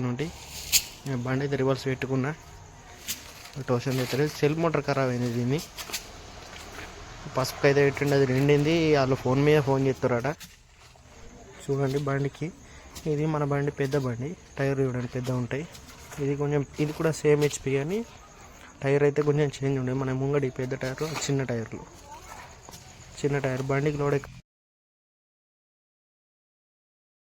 వచ్చిన ఉండి నేను బండి అయితే రివర్స్ పెట్టుకున్నా. టోషన్ అయితే సెల్ మోటార్ ఖరాబ్ అయింది దీన్ని. పసుపు అయితే పెట్టండి అది నిండింది. వాళ్ళు ఫోన్ మీద ఫోన్ చేస్తారట. చూడండి బండికి. ఇది మన బండి పెద్ద బండి. టైర్ చూడండి పెద్ద ఉంటాయి. ఇది కొంచెం ఇది కూడా సేమ్ హెచ్పి కానీ టైర్ అయితే కొంచెం చేంజ్ ఉండేది మన ముంగడి పెద్ద టైర్లు చిన్న టైర్లు చిన్న టైర్ బండికి లోడ్ ఎక్కువ